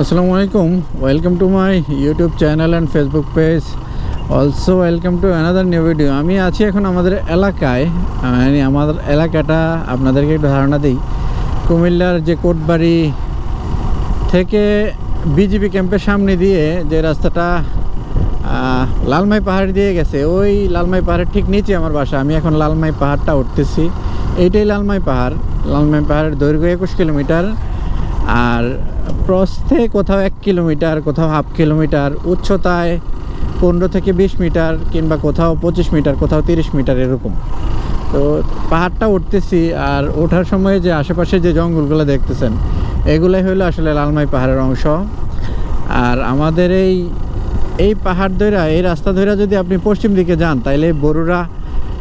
আসসালামু আলাইকুম। Welcome to my YouTube channel and Facebook page also welcome to another new video আমি আছি এখন আমাদের এলাকায়। মানে আমাদের এলাকাটা আপনাদেরকে একটু ধারণা দিই। কুমিল্লার যে কোটবাড়ি থেকে বিজিবি ক্যাম্পের সামনে দিয়ে যে রাস্তাটা লালমাই পাহাড় দিয়ে গেছে, ওই লালমাই পাহাড়ের ঠিক নিচে আমার বাসা। আমি এখন লালমাই পাহাড়টা উঠতেছি। এইটাই লালমাই পাহাড়। লালমাই পাহাড়ের দৈর্ঘ্য একুশ কিলোমিটার। আর প্রস্থে কোথাও এক কিলোমিটার, কোথাও হাফ কিলোমিটার, উচ্চতায় পনেরো থেকে বিশ মিটার কিংবা কোথাও পঁচিশ মিটার, কোথাও তিরিশ মিটার এরকম। তো পাহাড়টা উঠতেছি আর ওঠার সময় যে আশেপাশে যে জঙ্গলগুলো দেখতেছেন, এগুলাই হলো আসলে লালমাই পাহাড়ের অংশ। আর আমাদের এই এই পাহাড় ধৈরা এই রাস্তা ধইরা যদি আপনি পশ্চিম দিকে যান, তাইলে বরুড়া,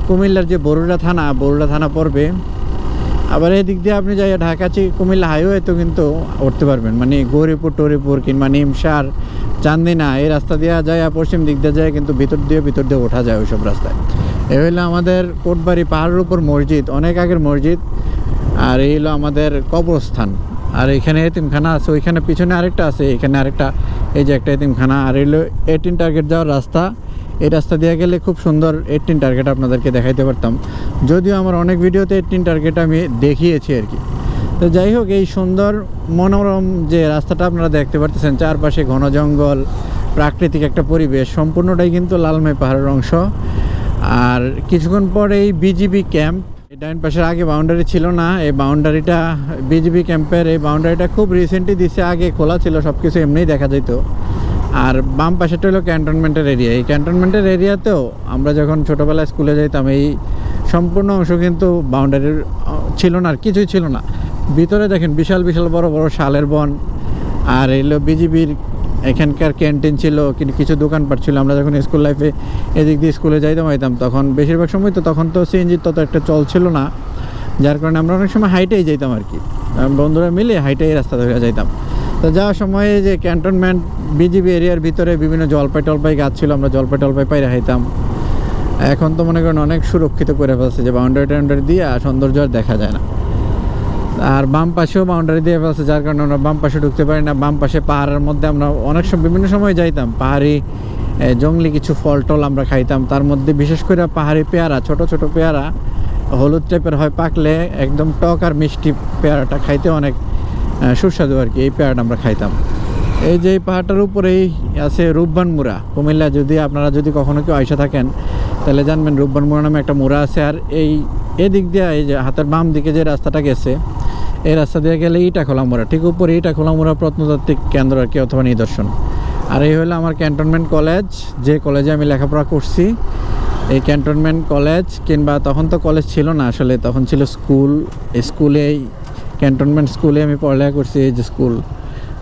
কুমিল্লার যে বরুড়া থানা বরুড়া থানা পড়বে। আবার এই দিক দিয়ে আপনি যাই ঢাকা কুমিল্লা হাইওয়ে তো কিন্তু উঠতে পারবেন। মানে গৌরীপুর, টরিপুর কিংবা নিমসার চান্দিনা, এই রাস্তা দিয়ে যায় পশ্চিম দিক দিয়ে যায় কিন্তু ভিতর দিয়ে ভিতর দিয়ে ওঠা যায় ওইসব রাস্তায়। এ হইল আমাদের কোটবাড়ি পাহাড়ের উপর মসজিদ, অনেক আগের মসজিদ, আর এই হলো আমাদের কবরস্থান। আর এখানে এতিমখানা আছে, ওইখানে পিছনে আরেকটা আছে, এখানে আরেকটা, এই যে একটা এতিমখানা, আর এই হলো এইটিন টার্গেট যাওয়ার রাস্তা। এই রাস্তা দিয়ে গেলে খুব সুন্দর এইটিন টার্গেট আপনাদেরকে দেখাইতে পারতাম। যদিও আমার অনেক ভিডিওতে এইটিন টার্গেট আমি দেখিয়েছি আর কি। তো যাই হোক, এই সুন্দর মনোরম যে রাস্তাটা আপনারা দেখতে পারতেছেন, চারপাশে ঘন জঙ্গল, প্রাকৃতিক একটা পরিবেশ, সম্পূর্ণটাই কিন্তু লালমাই পাহাড়ের অংশ। আর কিছুক্ষণ পরে এই বিজিবি ক্যাম্প ডাইন পাশের আগে বাউন্ডারি ছিল না, এই বাউন্ডারিটা বিজিবি ক্যাম্পের এই বাউন্ডারিটা খুব রিসেন্টলি দিছে, আগে খোলা ছিল সব কিছু এমনিই দেখা যেত আর বাম পাশেটা হলো ক্যান্টনমেন্টের এরিয়া এই ক্যান্টনমেন্টের এরিয়াতেও আমরা যখন ছোটোবেলায় স্কুলে যাইতাম, এই সম্পূর্ণ অংশ কিন্তু বাউন্ডারির ছিল না আর কিছুই ছিল না। ভিতরে দেখেন বিশাল বিশাল বড় বড় শালের বন আর এলো বিজিবির এখানকার ক্যান্টিন ছিল কিন্তু কিছু দোকানপাট ছিল। আমরা যখন স্কুল লাইফে এদিক দিয়ে স্কুলে যাইতাম, হইতাম, তখন বেশিরভাগ সময় তো তখন তো সিএনজির তত একটা চল ছিল না। যার কারণে আমরা অনেক সময় হাইটেই যাইতাম আর কি। বন্ধুরা মিলে হাইটেই রাস্তা ধরে যাইতাম। তো যাওয়ার সময় যে ক্যান্টনমেন্ট বিজিবি এরিয়ার ভিতরে বিভিন্ন জলপাই টলপাই গাছ ছিল, আমরা জলপাই টলপাই পাইরে হাইতাম এখন তো মনে করেন অনেক সুরক্ষিত করে ফেলছে যে বাউন্ডারি টাউন্ডারি দিয়ে আর সৌন্দর্য আর দেখা যায় না। আর বাম পাশেও বাউন্ডারি দিয়ে ফেলছে, যার কারণে আমরা বাম পাশে ঢুকতে পারি না। বাম পাশে পাহাড়ের মধ্যে আমরা অনেক সময় বিভিন্ন সময় যাইতাম। পাহাড়ি জঙ্গলি কিছু ফল টল আমরা খাইতাম। তার মধ্যে বিশেষ করে পাহাড়ি পেয়ারা, ছোট ছোট পেয়ারা, হলুদ টাইপের হয়, পাকলে একদম টক আর মিষ্টি পেয়ারাটা খাইতে অনেক সুস্বাদু আর কি, এই পেয়ারাটা আমরা খাইতাম। এই যে পাহাড়টার উপরেই আছে রূপবান মুড়া। কুমিল্লা যদি আপনারা যদি কখনো কেউ আইসা থাকেন, তাহলে জানবেন রূপবান মুড়া নামে একটা মুরা আছে। আর এই এদিক দিয়ে এই যে হাতের বাম দিকে যে রাস্তাটা গেছে, এই রাস্তা দিয়ে গেলে ইটা খোলা মোড়া। ঠিক উপরে ইটা খোলা মোড়া প্রত্নতাত্ত্বিক কেন্দ্র আর কি অথবা নিদর্শন। আর এই হলো আমার ক্যান্টনমেন্ট কলেজ, যে কলেজে আমি লেখাপড়া করছি। এই ক্যান্টনমেন্ট কলেজ কিংবা তখন তো কলেজ ছিল না আসলে, তখন ছিল স্কুল। স্কুলেই ক্যান্টনমেন্ট স্কুলে আমি পড়ালেখা করছি, এই যে স্কুল।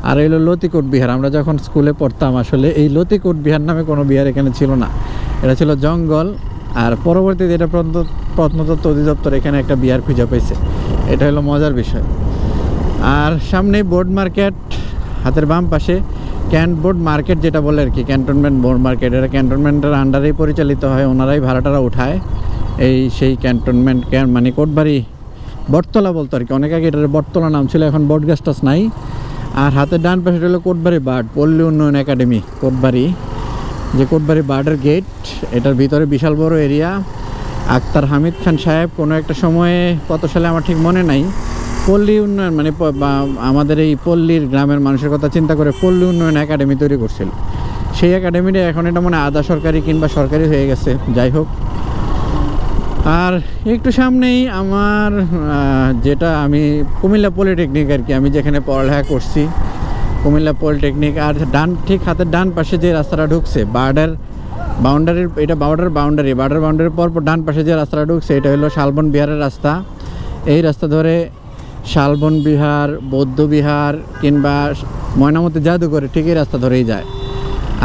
আর হলো লতিকোট বিহার। আমরা যখন স্কুলে পড়তাম, আসলে এই লতিকোট বিহার নামে কোনো বিহার এখানে ছিল না। এটা ছিল জঙ্গল, আর পরবর্তীতে এটা প্রত্ন- প্রত্নতত্ত্ব অধিদপ্তর এখানে একটা বিহার খুঁজে পেয়েছে এটা হলো মজার বিষয়। আর সামনে বোর্ড মার্কেট, হাতের বাম পাশে ক্যান্ট বোর্ড মার্কেট যেটা বলে আর কি, ক্যান্টনমেন্ট বোর্ড মার্কেট। এটা ক্যান্টনমেন্টের আন্ডারেই পরিচালিত হয়, ওনারাই ভাড়াটারা উঠায়। এই সেই ক্যান্টনমেন্ট ক্যান মানে কোটবাড়ি বটতলা বলতো আর কি। অনেক আগে এটার বটতলা নাম ছিল, এখন বট গাছ টাছ নাই। আর হাতের ডান পাশে হলো কোটবাড়ি বার্ড পল্লী উন্নয়ন একাডেমি, কোটবাড়ি। যে কোটবাড়ি বার্ডের গেট এটার ভিতরে বিশাল বড় এরিয়া আক্তার হামিদ খান সাহেব কোনো একটা সময়ে কত সালে আমার ঠিক মনে নাই। পল্লী উন্নয়ন মানে আমাদের এই পল্লীর গ্রামের মানুষের কথা চিন্তা করে পল্লী উন্নয়ন একাডেমি তৈরি করছিল। সেই একাডেমিটা এখন এটা মানে আধা সরকারি কিংবা সরকারি হয়ে গেছে, যাই হোক। আর একটু সামনেই আমার যেটা আমি কুমিল্লা পলিটেকনিক আর কি, আমি যেখানে পড়ালেখা করছি, কুমিল্লা পলিটেকনিক, আর ডান, ঠিক হাতের ডান পাশে যে রাস্তাটা ঢুকছে, বার্ডার বাউন্ডারির, এটা বার্ডার বাউন্ডারি, বার্ডার বাউন্ডারির পর পর ডান পাশে যে রাস্তাটা ঢুকছে, এটা হলো শালবন বিহারের রাস্তা। এই রাস্তা ধরে শালবন বিহার, বৌদ্ধ বিহার কিংবা ময়নামতি জাদুঘরে, ঠিক এই রাস্তা ধরেই যায়।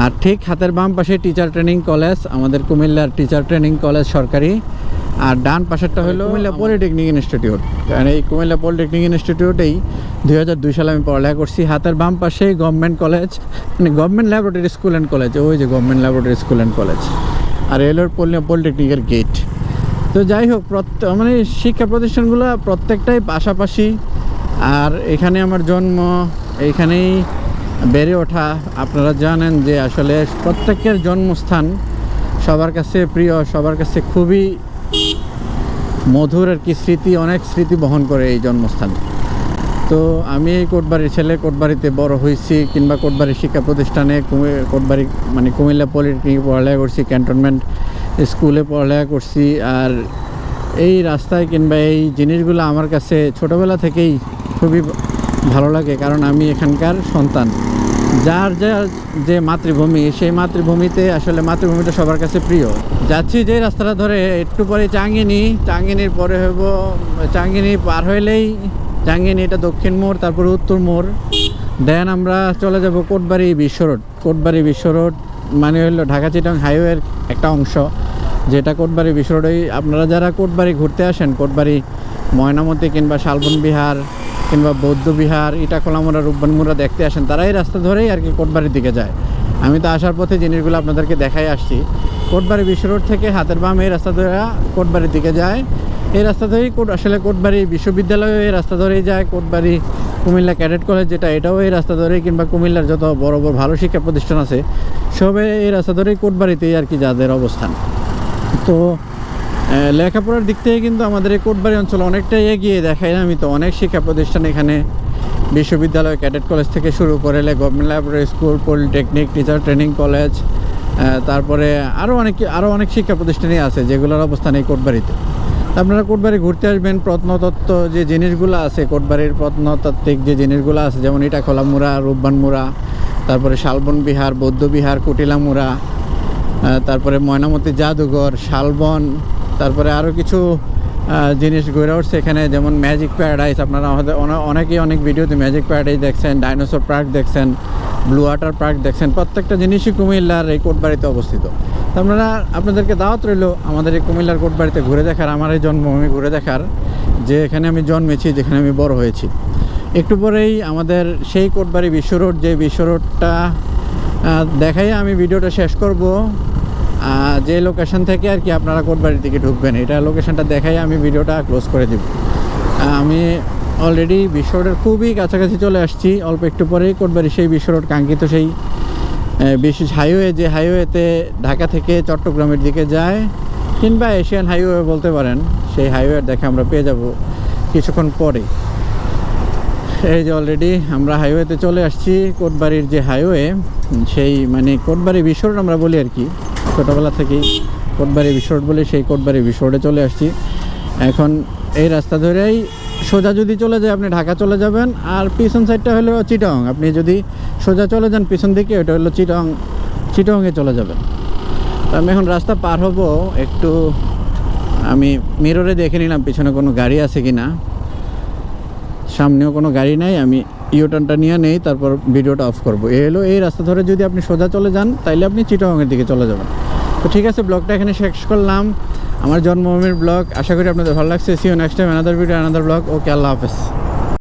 আর ঠিক হাতের বাম পাশে টিচার ট্রেনিং কলেজ আমাদের কুমিল্লার টিচার ট্রেনিং কলেজ সরকারি। আর ডান পাশেরটা হলো কুমিল্লা পলিটেকনিক ইনস্টিটিউট কারণ এই কুমিল্লা পলিটেকনিক ইনস্টিটিউটেই দুই হাজার দুই সালে আমি পড়ালেখা করছি। হাতের বাম পাশেই গভর্নমেন্ট কলেজ মানে government laboratory school and college ওই যে government laboratory school and college আর এলোর পলিটেকনিকের গেট তো যাই হোক প্রত্যেক মানে শিক্ষা প্রতিষ্ঠানগুলো প্রত্যেকটাই পাশাপাশি। আর এখানে আমার জন্ম এইখানেই বেড়ে ওঠা। আপনারা জানেন যে আসলে প্রত্যেকের জন্মস্থান সবার কাছে প্রিয় সবার কাছে খুবই মধুর আর কি স্মৃতি, অনেক স্মৃতি বহন করে এই জন্মস্থান। তো আমি এই কোটবাড়ির ছেলে, কোটবাড়িতে বড় হয়েছি কিংবা কোটবাড়ি শিক্ষা প্রতিষ্ঠানে কোটবাড়ি মানে কুমিল্লা পলিটেকনিক পড়ালেখা করছি, ক্যান্টনমেন্ট স্কুলে পড়ালেখা করছি আর এই রাস্তায় কিংবা এই জিনিসগুলো আমার কাছে ছোটোবেলা থেকেই খুবই ভালো লাগে কারণ আমি এখানকার সন্তান। যার যার যে মাতৃভূমি, সেই মাতৃভূমিতে আসলে মাতৃভূমিটা সবার কাছে প্রিয়। যাচ্ছি যে রাস্তাটা ধরে, একটু পরে চাঙ্গিনি। চাঙ্গিনির পরে হইব, চাঙ্গিনি পার হইলেই চাঙ্গিনি এটা দক্ষিণ মোড়, তারপরে উত্তর মোড়। দেন আমরা চলে যাব কোটবাড়ি বিশ্ব রোড। কোটবাড়ি বিশ্ব রোড মানে হলো ঢাকা চিটং হাইওয়ের একটা অংশ, যেটা কোটবাড়ি বিশ্ব রোড আপনারা যারা কোটবাড়ি ঘুরতে আসেন, কোটবাড়ি ময়নামতি কিংবা শালবন বিহার কিংবা বৌদ্ধ বিহার, ইটাখোলামোড়া, রূপবানমোড়া দেখতে আসেন তারা এই রাস্তা ধরেই আর কি কোটবাড়ির দিকে যায়। আমি তো আসার পথে জিনিসগুলো আপনাদেরকে দেখাই আসছি। কোটবাড়ি বিশ্ব রোড থেকে হাতের বাম এই রাস্তা ধরে কোটবাড়ির দিকে যায়। এই রাস্তা ধরেই কোট আসলে কোটবাড়ি বিশ্ববিদ্যালয় এই রাস্তা ধরেই যায়। কোটবাড়ি কুমিল্লা ক্যাডেট কলেজ যেটা, এটাও এই রাস্তা ধরেই কিংবা কুমিল্লার যত বড় বড় ভালো শিক্ষা প্রতিষ্ঠান আছে, সবে এই রাস্তা ধরেই কোটবাড়িতেই আর কি যাদের অবস্থান। তো লেখাপড়ার দিক থেকে কিন্তু আমাদের এই কোটবাড়ি অঞ্চল অনেকটাই এগিয়ে দেখায় আমি তো? অনেক শিক্ষা প্রতিষ্ঠান এখানে বিশ্ববিদ্যালয়, ক্যাডেট কলেজ থেকে শুরু করে government laboratory school, polytechnic, teacher training college তারপরে আরও অনেক আরও অনেক শিক্ষা প্রতিষ্ঠানই আছে যেগুলোর অবস্থান এই কোটবাড়িতে। আপনারা কোটবাড়ি ঘুরতে আসবেন, প্রত্নতত্ত্ব যে জিনিসগুলো আছে, কোটবাড়ির প্রত্নতাত্ত্বিক যে জিনিসগুলো আছে, যেমন ইটাখোলা মুড়া, রূপবান মুড়া, তারপরে শালবন বিহার, বৌদ্ধ বিহার, কুটিলা মুড়া তারপরে ময়নামতি জাদুঘর, শালবন তারপরে আরও কিছু জিনিস ঘুরে উঠছে। এখানে যেমন ম্যাজিক প্যারাডাইস আপনারা আমাদের অনে- অনেকেই অনেক ভিডিওতে ম্যাজিক প্যারাডাইস দেখছেন ডাইনোসর পার্ক দেখছেন ব্লু ওয়াটার পার্ক দেখছেন, প্রত্যেকটা জিনিসই কুমিল্লার এই কোটবাড়িতে অবস্থিত। আপনারা, আপনাদেরকে দাওয়াত রইল আমাদের এই কুমিল্লার কোটবাড়িতে ঘুরে দেখার, আমার এই জন্মভূমি ঘুরে দেখার, যে এখানে আমি জন্মেছি, যেখানে আমি বড় হয়েছি। একটু পরেই আমাদের সেই কোটবাড়ি বিশ্ব রোড যে বিশ্ব রোডটা দেখাই আমি ভিডিওটা শেষ করব। যে লোকেশন থেকে আর কি আপনারা কোটবাড়ির দিকে ঢুকবেন, এটা লোকেশনটা দেখাই আমি ভিডিওটা ক্লোজ করে দিব। আমি অলরেডি বিশ্ব রোডের খুবই কাছাকাছি চলে আসছি, অল্প একটু পরেই কোটবাড়ি সেই বিশ্ব রোড কাঙ্ক্ষিত সেই বিশেষ হাইওয়ে যে হাইওয়েতে ঢাকা থেকে চট্টগ্রামের দিকে যায়, কিংবা এশিয়ান হাইওয়ে বলতে পারেন, সেই হাইওয়ে দেখা আমরা পেয়ে যাব কিছুক্ষণ পরে। এই যে অলরেডি আমরা হাইওয়েতে চলে আসছি, কোটবাড়ির যে হাইওয়ে সেই মানে কোটবাড়ি বিশ্ব আমরা বলি আর কি। ছোটোবেলা থেকেই কোটবাড়ি রিসোর্ট বলে সেই কোটবাড়ি রিসোর্টে চলে আসছি। এখন এই রাস্তা ধরেই সোজা যদি চলে যায়, আপনি ঢাকা চলে যাবেন। আর পিছন সাইডটা হলো চিটং। আপনি যদি সোজা চলে যান, পিছন দিকে, ওটা হলো চিটং। চিটংয়ে চলে যাবেন। আমি এখন রাস্তা পার হব। একটু আমি মিররে দেখে নিলাম, পিছনে কোনো গাড়ি আছে কি না সামনেও কোনো গাড়ি নাই। আমি ইউটার্নটা নিয়ে নেই, তারপর ভিডিওটা অফ করব। এ হলো এই রাস্তা ধরে যদি আপনি সোজা চলে যান, তাইলে আপনি চিটাগাংয়ের দিকে চলে যাবেন। তো ঠিক আছে, ব্লগটা এখানে শেষ করলাম। আমার জন্মভূমির ব্লগ, আশা করি আপনাদের ভালো লাগছে। See you next time another video another vlog. Okay আল্লাহ হাফেজ।